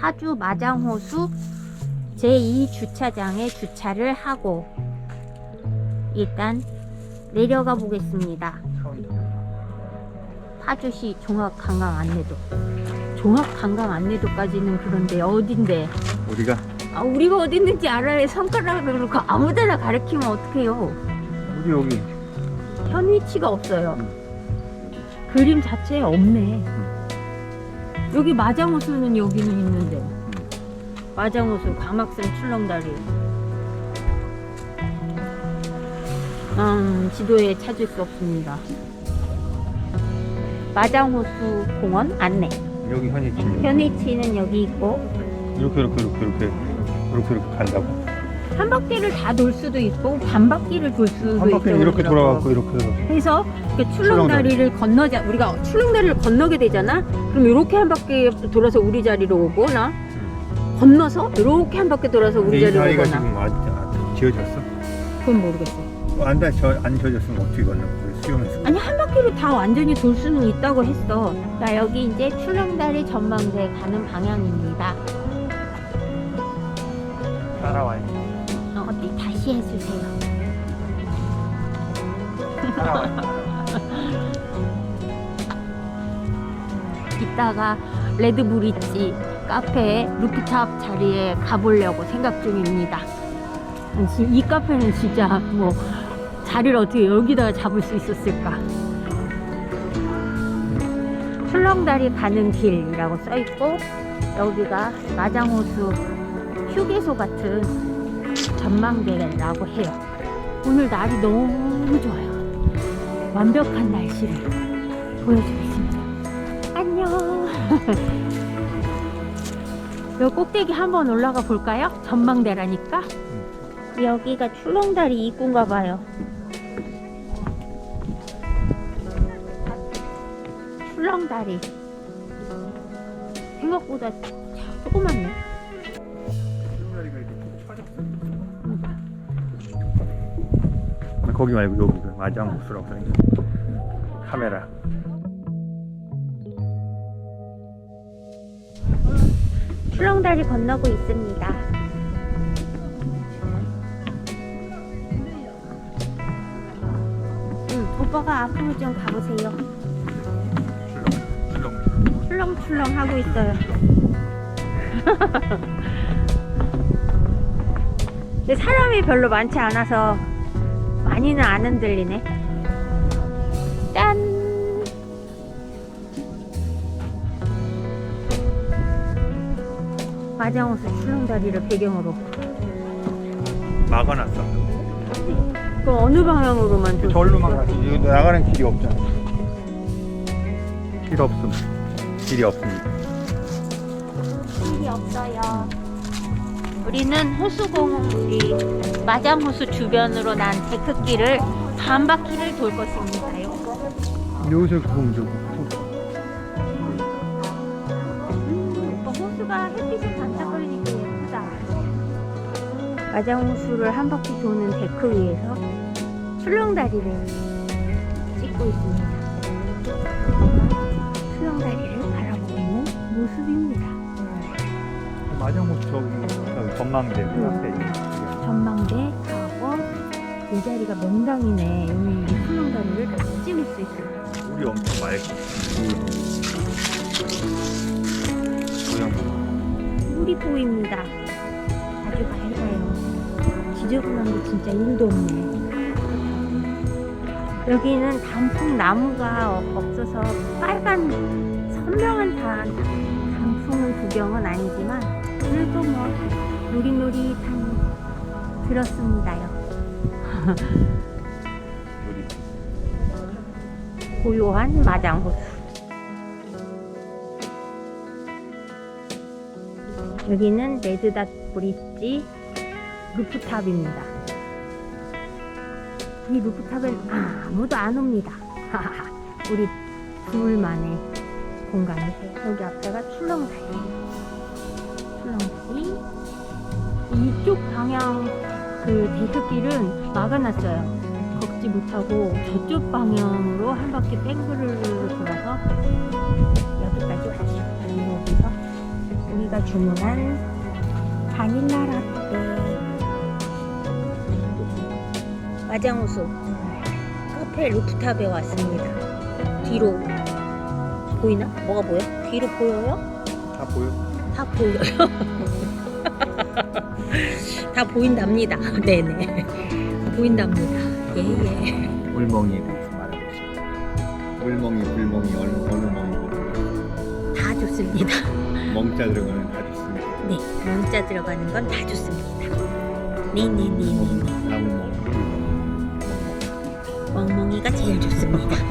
파주 마장호수 제2주차장에 주차를 하고 일단 내려가 보겠습니다. 파주시 종합관광 안내도. 종합관광 안내도까지는 그런데 어딘데? 우리가 아, 우리가 어디 있는지 알아야 손가락으로 그 아무데나 가리키면 어떡해요. 우리 여기 현 위치가 없어요. 그림 자체에 없네. 여기 마장호수는 여기는 있는데. 마장호수 광학산 출렁다리. 음, 지도에 찾을 수 없습니다. 마장호수 공원 안내. 여기 현이치 현 위치는 여기 있고 이렇게 이렇게 이렇게 이렇게 이렇게 이렇게 간다고 한 바퀴를 다 돌 수도 있고 반 바퀴를 돌 수도 한 바퀴는 있고 이렇게 돌아가고 이렇게 해서 해서 이렇게 출렁다리를 건너자 우리가 출렁다리를 건너게 되잖아? 그럼 이렇게 한 바퀴 돌아서 우리 자리로 오거나 건너서 이렇게 한 바퀴 돌아서 우리 이 자리로 다리가 오거나. 지금 완전 지어졌어? 그건 모르겠어 안다 저안 지어졌으면 어떻게 건너? 수영했어 아니 한 바퀴를 다 완전히 돌 수는 있다고 했어. 자 여기 이제 출렁다리 전망대 가는 방향입니다. 따라와요 어, 어디 다시 해주세요 이따가 레드브릿지 카페 루프탑 자리에 가보려고 생각 중입니다. 지- 이 카페는 진짜 뭐 자리를 어떻게 여기다가 잡을 수 있었을까? 출렁다리 가는 길이라고 써 있고 여기가 마장호수 휴게소 같은 전망대라고 해요. 오늘 날이 너무 좋아요. 완벽한 날씨를 보여주겠습니다. 안녕. 요 꼭대기 한번 올라가 볼까요? 전망대라니까. 여기가 출렁다리 입구인가 봐요. 출렁다리. 생각보다 조그맣네. 거기 말고 여기 그 마장호수라고 써있는 카메라 출렁다리 건너고 있습니다. 응, 오빠가 앞으로 좀 가보세요. 출렁 출렁 하고 있어요. 근데 사람이 별로 많지 않아서 많이는 안 흔들리네. 짠! 마장호수 출렁다리를 배경으로. 막아놨어 그럼 어느 방향으로만 돌 절로만 가지 나가는 길이 없잖아 길 없음 길이 없습니다 길이 없어요. 우리는 호수공 우리 마장호수 주변으로 난 데크길을 반 바퀴를 돌 것입니다요. 보면 좀 음, 오빠 호수가 햇빛이 반짝거리니까 예쁘다. 마장호수를 한 바퀴 도는 데크 위에서 출렁다리를 찍고 있습니다. 출렁다리를 바라보고 있는 모습입니다. 마장호수 저기 저기 전망대 그 앞에 전망대 가고 이 자리가 명당이네. 여기 출렁다리를 다 찍을 수 있어요. 물이 엄청 맑고 모양 물이 보입니다. 아주 밝아요. 지저분한 게 진짜 1도 없네. 여기는 단풍 나무가 어- 없어서 빨간 선명한 단, 단풍 구경은 아니지만 그래도 뭐 노릿노릿한 들었습니다요. 고요한 마장호수. 여기는 레드닷 브릿지 루프탑입니다. 이 루프탑엔 아무도 안 옵니다. 우리 둘만의 공간이세요. 여기 앞에가 출렁다리. 출렁다리. 이쪽 방향 그 데크길은 막아놨어요. 걷지 못하고 저쪽 방향으로 한 바퀴 뺑글을 돌아서 여기까지 왔죠. 여기서 우리가 주문한 바닐라 라떼 마장호수 카페 루프탑에 왔습니다. 뒤로 보이나? 뭐가 보여? 뒤로 보여요? 다 보여? 다 보여요. 다 보인답니다. 네네. 보인답니다. 예예. 물멍이에 대해서 말해보시죠. 물멍이, 불멍이, 어느, 어느 멍이고 다 좋습니다. 멍자 들어가는 다 좋습니다. 네, 문자 들어가는 건 다 좋습니다. 네네네네. 나무멍, 불멍, 멍멍. 멍멍이가 제일 좋습니다.